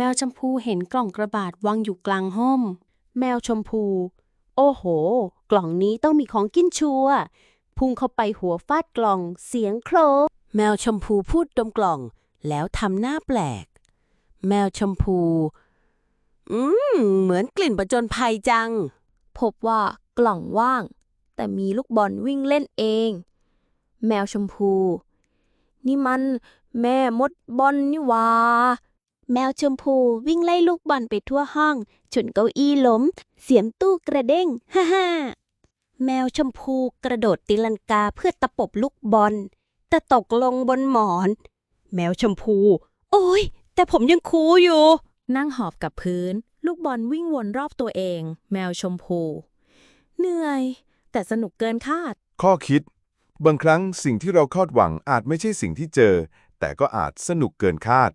แมวชมพูเห็นกล่องกระบาดวางอยู่กลางห้องแมวชมพู โอ้โห กล่องนี้ต้องมีของกินชัวพุ่งเข้าไปหัวฟาดกล่องเสียงโครแมวชมพูพูดดมกล่อง แล้วทำหน้าแปลก แมวชมพู อืม เหมือนกลิ่นประจนภัยจัง พบว่ากล่องว่าง แต่มีลูกบอลวิ่งเล่นเอง แมวชมพู นี่มันแม่มดบอลนี่วา แมวชมพูวิ่งไล่ลูกบอลไปทั่วห้องจนเก้าอี้ล้ม เสียงตู้กระเด้ง ฮ่าฮ่าแมวชมพูกระโดดตีลังกาเพื่อตะปบลูกบอล แต่ตกลงบนหมอน แมวชมพู โอ้ย แต่ผมยังคูลอยู่ นั่งหอบกับพื้น ลูกบอลวิ่งวนรอบตัวเอง แมวชมพู เหนื่อย แต่สนุกเกินคาด ข้อคิด บางครั้งสิ่งที่เราคาดหวังอาจไม่ใช่สิ่งที่เจอ แต่ก็อาจสนุกเกินคาด